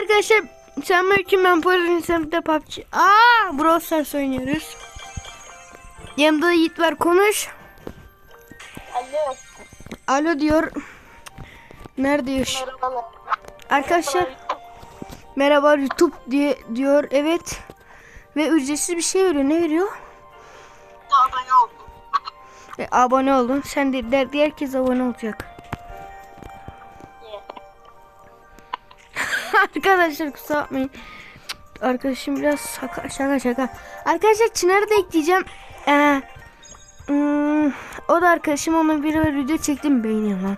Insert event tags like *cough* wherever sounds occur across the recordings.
arkadaşlar Selamünaleyküm ben Poyraz'ın sınıfta PUBG. Aa Brawl Stars oynuyoruz. Yanımda da Yiğit var konuş. Alo. Alo diyor. Nerede? Merhabalar. Arkadaşlar merhaba YouTube diye diyor. Evet. Ve ücretsiz bir şey veriyor. Ne veriyor? Abone oldum. E, abone olun. Sen de der, herkes abone olacak. *laughs* Arkadaşlar kusura bakmayın. Arkadaşım biraz şaka şaka şaka. Arkadaşlar Çınar'ı da ekleyeceğim. Ee, hmm, o da arkadaşım ona bir video çektim beğeniyor lan.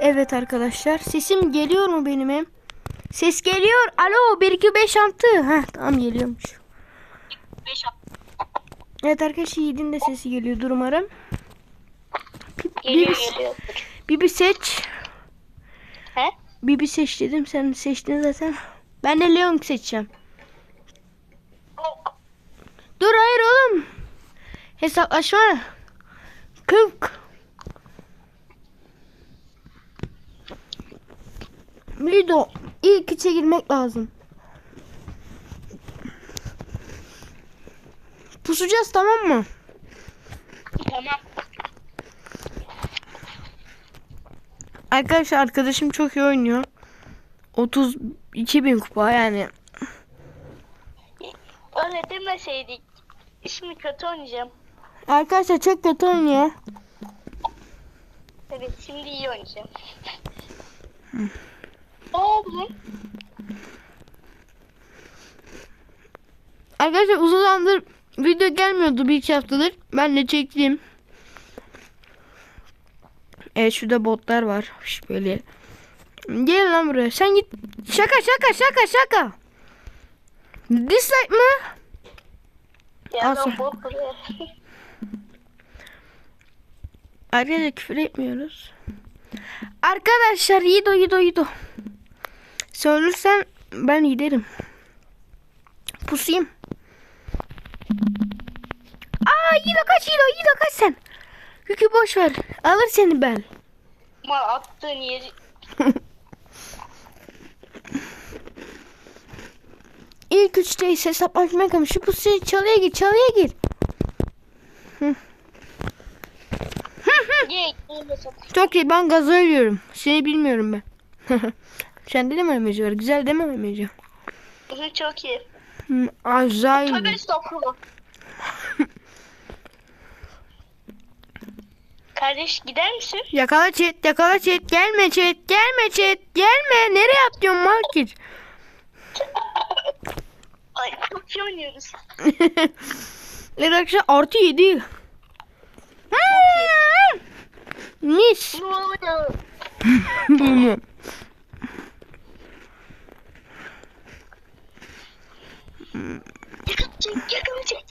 Evet arkadaşlar sesim geliyor mu benim hem? Ses geliyor. Alo 1 2 5 6. Heh tamam geliyormuş. 5 Evet arkadaşlar Yiğit'in de sesi geliyordur umarım. geliyor Bir- geliyor. Bibi seç. Bibi seç dedim sen seçtin zaten. Ben de Leon seçeceğim. Dur hayır oğlum. Hesaplaşma. 40. Lido ilk içe girmek lazım. Pusacağız tamam mı? Tamam. Arkadaşlar arkadaşım çok iyi oynuyor. 32 bin kupa yani. Öyle demeseydik. Şimdi kötü oynayacağım. Arkadaşlar çok kötü oynuyor. Evet şimdi iyi oynayacağım. Oldu? Arkadaşlar uzun zamandır video gelmiyordu bir iki haftadır. Ben de çektim. Evet şurada botlar var. Şş, Böyle. Gel lan buraya. Sen git. Şaka şaka şaka şaka. Dislike mı? Ya ben bot. Arkadaşlar küfür etmiyoruz. Arkadaşlar Yido Yido Yido. Söylersen ben giderim. Pusayım. Aa Yido kaç Yido Yido kaç sen. Yükü boş ver. Alır seni ben. Ama attığın yeri *laughs* İlk üçteyiz hesaplaşmaya kalmış. Şu pusuya çalıya gir çalıya gir. Çok iyi ben gaza ölüyorum. Seni bilmiyorum ben. *laughs* Sende de mi emoji var? Güzel değil mi emoji? Çok iyi. Hmm, Acayip. Tövbe estağfurullah. Kardeş gider misin? Yakala chat, yakala chat. Gelme chat, gelme chat, gelme. Nereye atlıyorsun market? *laughs* Ay çok iyi oynuyoruz. *laughs* Arkadaşlar artı yedi. Hmm. Mis. Ne oluyor? *laughs* Bilmiyorum. Yakalayacak yakalayacak.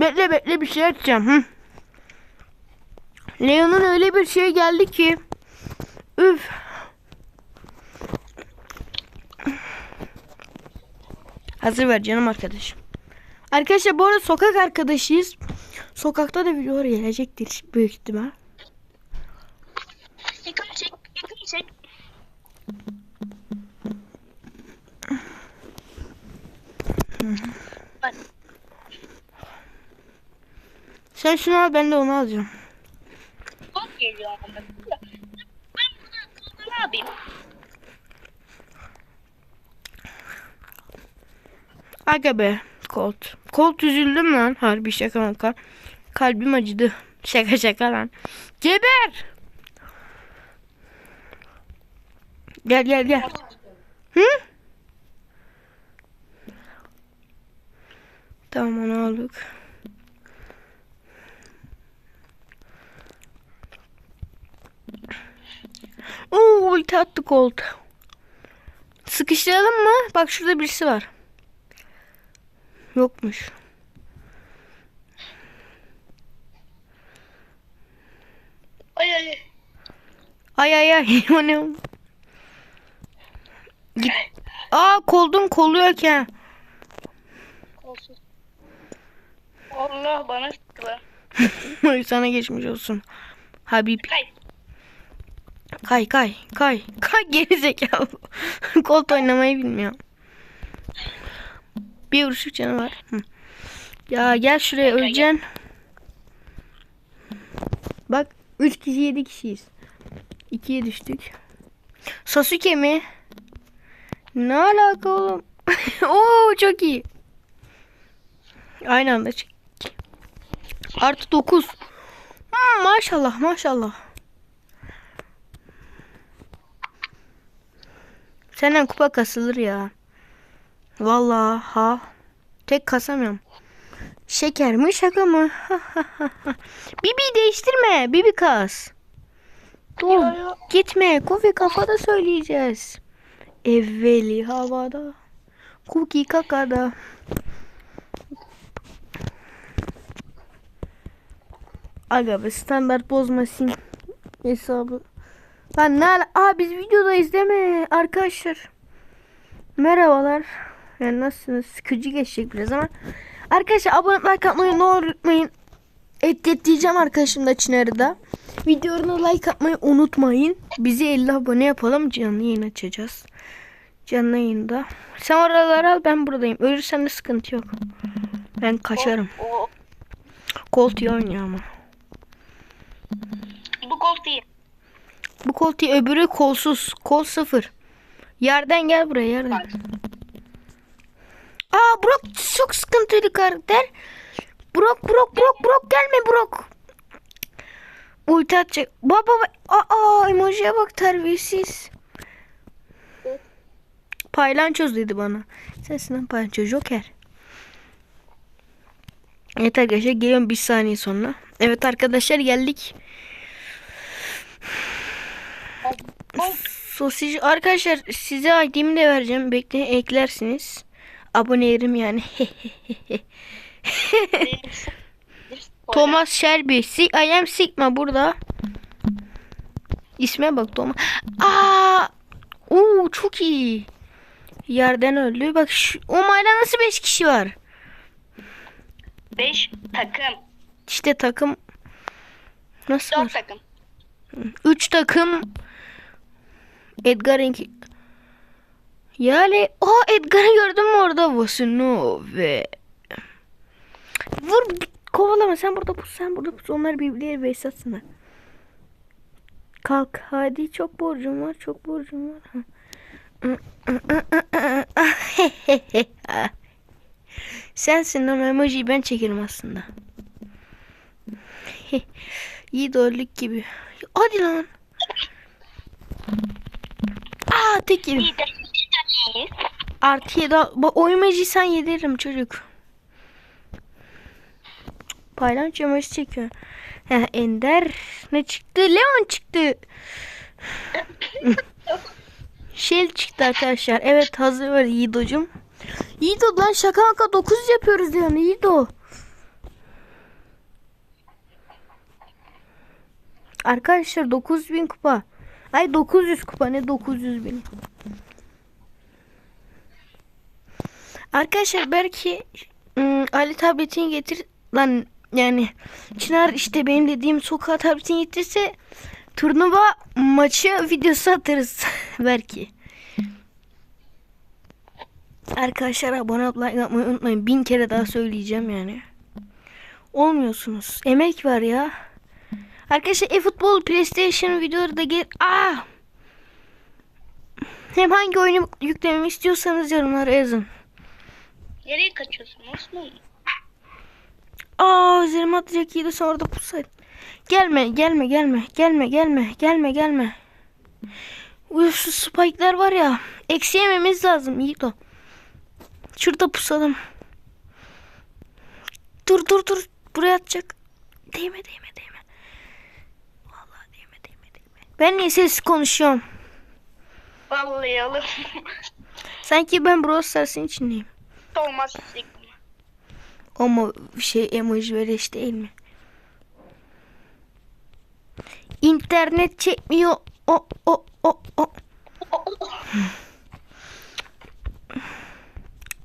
Bekle bekle bir şey açacağım. Hı. Leon'un öyle bir şey geldi ki. Üf. Hazır ver canım arkadaşım. Arkadaşlar bu arada sokak arkadaşıyız. Sokakta da videolar gelecektir büyük ihtimal. Yakalayacak yakalayacak. Bak, Sen şunu al ben de onu alacağım. Bot geliyor. Ben burada ne yapayım? Aga be Colt. Colt üzüldüm lan. Harbi şaka maka. Kalbim acıdı. Şaka şaka lan. Geber. Gel gel gel. Hı? Tamam onu aldık. Oo ulti attı Colt. Sıkıştıralım mı? Bak şurada birisi var. Yokmuş. Ay ay. Ay ay ay. *laughs* O ne? Git. Aa koldum kolluyorken. Olsun. Allah bana sıktılar. *laughs* Sana geçmiş olsun. Habib. Kay. Kay kay kay. *laughs* Kay geri zekalı. Kolt oynamayı bilmiyor. Bir vuruşluk canı var. Hı. Ya gel şuraya öleceksin. Bak 3 kişi 7 kişiyiz. 2'ye düştük. Sasuke mi? Ne alaka oğlum? *laughs* Oo çok iyi. Aynı anda çek. Artı 9. Hmm, maşallah maşallah. Senden kupa kasılır ya. Vallahi ha. Tek kasamıyorum. Şeker mi şaka mı? *laughs* Bibi değiştirme. Bibi kas. Dur. Gitme. Kofi kafada söyleyeceğiz. Evveli havada. Cookie kakada. Aga be standart bozmasın hesabı. Lan ne ala- Aa biz videodayız değil mi arkadaşlar? Merhabalar. Yani nasılsınız? Sıkıcı geçecek biraz ama. Arkadaşlar abone like atmayı ne olur unutmayın. Etiketleyeceğim arkadaşım da Çınar'ı da. Videolarına like atmayı unutmayın. Bizi 50 abone yapalım. Canlı yayın açacağız. Canlı yayında. Sen oraları al ben buradayım. Ölürsen de sıkıntı yok. Ben kaçarım. Colt iyi oynuyor ama. bu gol değil. Bu iyi öbürü kolsuz. Kol sıfır. Yerden gel buraya yerden. Aa Brock çok sıkıntılı karakter. Brock Brock Brock Brock gelme Brock. Ulti atacak. Baba baba. Aa emojiye bak terbiyesiz. Paylançoz dedi bana. Sensin lan paylançoz Joker. Evet arkadaşlar geliyorum bir saniye sonra. Evet arkadaşlar geldik. Sosici arkadaşlar size ID'mi de vereceğim. Bekleyin eklersiniz. Abone yerim yani. *laughs* Thomas Shelby. Si I am Sigma burada. İsme bak Thomas. Aa! Oo çok iyi. Yerden öldü. Bak şu o mayda nasıl 5 kişi var? 5 takım. İşte takım nasıl 4 var? takım. 3 takım Edgar'ın yani o Edgar'ı gördün mü orada Vasino ve vur kovalama sen burada pus sen burada pus onlar birbirleri besatsınlar. Kalk hadi çok borcum var çok borcum var. *laughs* Sensin ama emojiyi ben çekerim aslında. *laughs* İyi doğruluk gibi. Hadi lan. Aa tek yedim. İyi de iyiyiz. Artı yedi. Bak o emojiyi sen yediririm çocuk. Paylaş emoji çekiyor. Heh, Ender ne çıktı? Leon çıktı. Shell *laughs* çıktı arkadaşlar. Evet hazır var Yiğido'cum. Yiğido lan şaka maka 900 yapıyoruz yani Yiğido. Arkadaşlar 9000 kupa. Ay 900 kupa ne 900 bin. Arkadaşlar belki ım, Ali tabletini getir lan yani Çınar işte benim dediğim sokağa tabletini getirse turnuva maçı videosu atarız *laughs* belki. Arkadaşlar abone olup like atmayı unutmayın. Bin kere daha söyleyeceğim yani. Olmuyorsunuz. Emek var ya. Arkadaşlar e-futbol PlayStation videoları da gel. Aa! Hem hangi oyunu yüklememi istiyorsanız yorumlara yazın. Nereye kaçıyorsun Osman? Aa üzerime atacak iyiydi sonra da pussaydı. Gelme gelme gelme gelme gelme gelme gelme. Uf şu spike'lar var ya. Eksi yememiz lazım iyi o. Şurada pusalım. Dur dur dur. Buraya atacak. Değme değme değme. Vallahi değme değme değme. Ben niye sessiz konuşuyorum? Vallahi alırım. Sanki ben Brawl Stars'ın içindeyim. Thomas Sigma. Ama şey emoji vereş değil mi? İnternet çekmiyor. O o o o.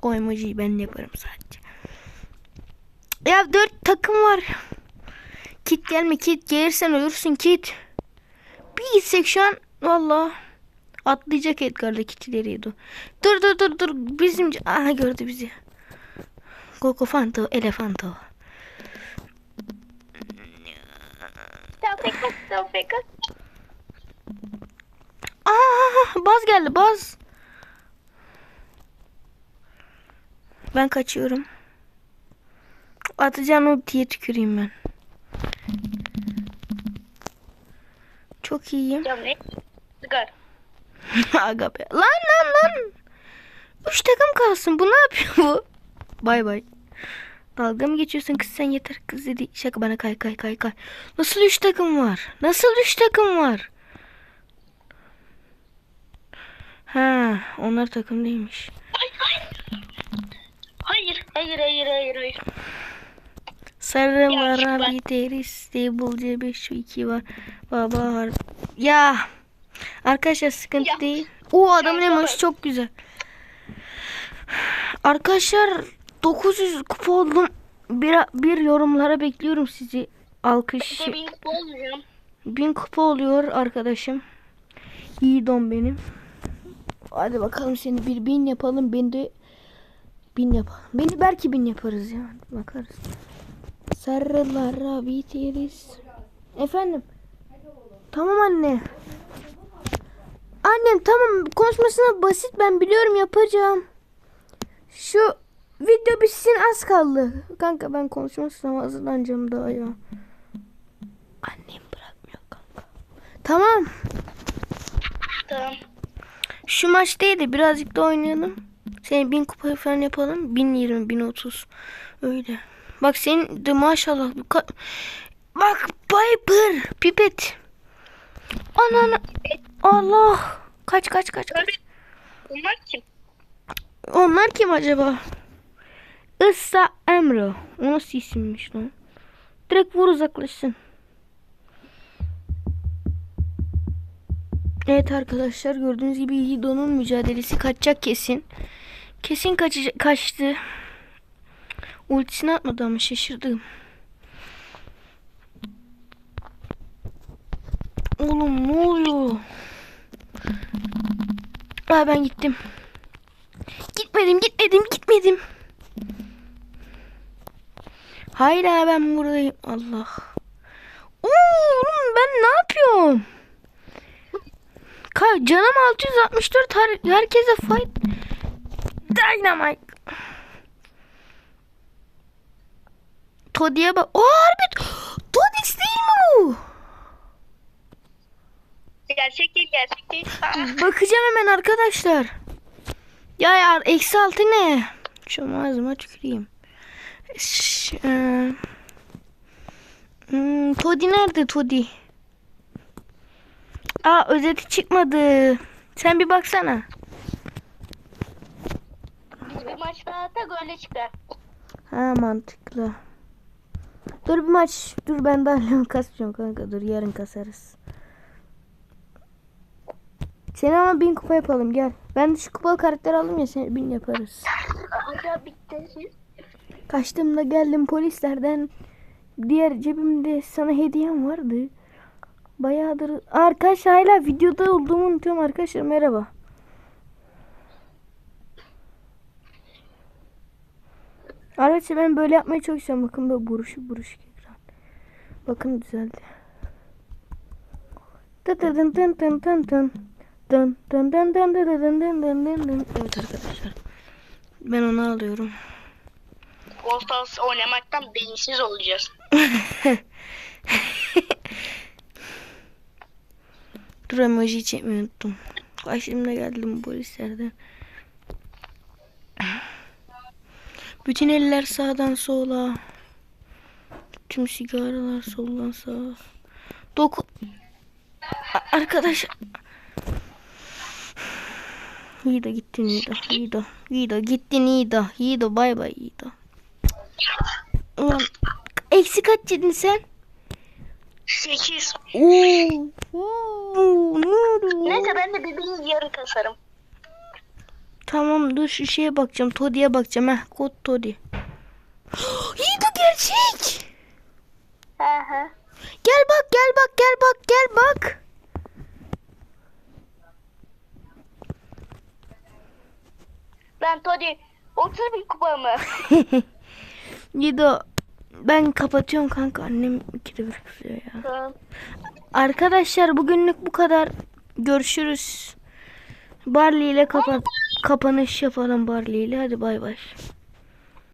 O emojiyi ben yaparım sadece. Ya dört takım var. Kit gelme kit gelirsen ölürsün kit. Bir gitsek şu an Valla. Atlayacak Edgar'la kitileriydi. Dur dur dur dur. Bizim... Aha gördü bizi. Kokofanto, elefanto. Tevfik tevfik. Aa, baz geldi baz. Ben kaçıyorum. Atacağın ultiye tüküreyim ben. Çok iyiyim. Ya ne? Sigara. Aga be. Lan lan lan. Üç takım kalsın. Bu ne yapıyor bu? Bay bay. Dalga mı geçiyorsun kız sen yeter kız dedi. Şaka bana kay kay kay kay. Nasıl üç takım var? Nasıl üç takım var? Ha, onlar takım değilmiş. Ay, ay. Hayır, hayır, hayır, hayır, hayır. Sarılara Yanlış bir deri stable C5 şu 2 var. Baba har. Ya. Arkadaşlar sıkıntı Ya. değil. O adamın emoji çok güzel. Arkadaşlar 900 kupa oldum. Bir, bir yorumlara bekliyorum sizi. Alkış. De bir olmayacağım. 1000 kupa oluyor arkadaşım. İyi don benim. Hadi bakalım seni bir bin yapalım. Ben de bin yapalım. Beni belki bin yaparız ya. Bakarız. Sarılara biteriz. Efendim. Tamam anne. Annem tamam konuşmasına basit ben biliyorum yapacağım. Şu video bitsin az kaldı. Kanka ben konuşmasına hazırlanacağım daha ya. Annem bırakmıyor kanka. Tamam. Tamam. Şu maç değil de birazcık da oynayalım. Senin bin kupa falan yapalım. Bin yirmi, bin otuz. Öyle. Bak senin de maşallah. bu ka- Bak Piper. Pipet. Anana. Allah. Kaç kaç kaç. kaç. Bunlar kim? Onlar kim acaba? Issa Emre. O nasıl isimmiş lan? Direkt vur uzaklaşsın. Evet arkadaşlar gördüğünüz gibi Hido'nun mücadelesi kaçacak kesin. Kesin kaçacak, kaçtı. Ultisini atmadı ama şaşırdım. Oğlum ne oluyor? Aa ben gittim. Gitmedim, gitmedim, gitmedim. Hayır ha, ben buradayım. Allah. Oğlum ben ne yapıyorum? Ka canım 664 her herkese fight. Dynamite. Todi'ye bak. Oo harbi. Todix değil mi bu? Gerçek değil, gerçek değil. *laughs* Bakacağım hemen arkadaşlar. Ya ya eksi altı ne? Şu ağzıma tüküreyim. Ş- eee, hmm, Todi nerede Todi? Aa özeti çıkmadı. Sen bir baksana. Biz bir maç daha atak öyle çıkar. Ha mantıklı. Dur bir maç. Dur ben daha *laughs* limon kasmayacağım kanka. Dur yarın kasarız. Seni ama bin kupa yapalım gel. Ben de şu kupalı karakter aldım ya seni bin yaparız. Aga bitti. Kaçtığımda geldim polislerden. Diğer cebimde sana hediyem vardı. Bayağıdır. Arkadaşlar hala videoda olduğumu unutuyorum arkadaşlar. Merhaba. Arkadaşlar ben böyle yapmayı çok istiyorum. Bakın böyle buruşuk buruşuk ekran. Bakın düzeldi. Tın tın tın tın tın. Dın dın dın dın dın dın dın dın dın dın. Evet arkadaşlar. Ben onu alıyorum. Ghosthouse oynamaktan beyinsiz olacağız. *laughs* Dur emoji çekmeyi unuttum. Karşımda geldim polislerden. Bütün eller sağdan sola. Tüm sigaralar soldan sağa. Doku... Arkadaş... Yiğido gittin Yiğido. Yiğido. Yiğido gittin Yiğido. Yiğido bay bay Yiğido. Ulan eksi kaç yedin sen? 8. Oo. Oo. ne? Neyse ben de birbirini yarın kasarım. Tamam dur şu şeye bakacağım. Todi'ye bakacağım. Heh kod Todi. İyi *gasps* de gerçek. Hı. Gel bak gel bak gel bak gel bak. Ben Todi 30 bin kupa mı? Gido *laughs* ben kapatıyorum kanka annem ikide bir kızıyor ya. Tamam. Arkadaşlar bugünlük bu kadar. Görüşürüz. Barley ile kapat kapanış yapalım Barley ile. Hadi bay bay.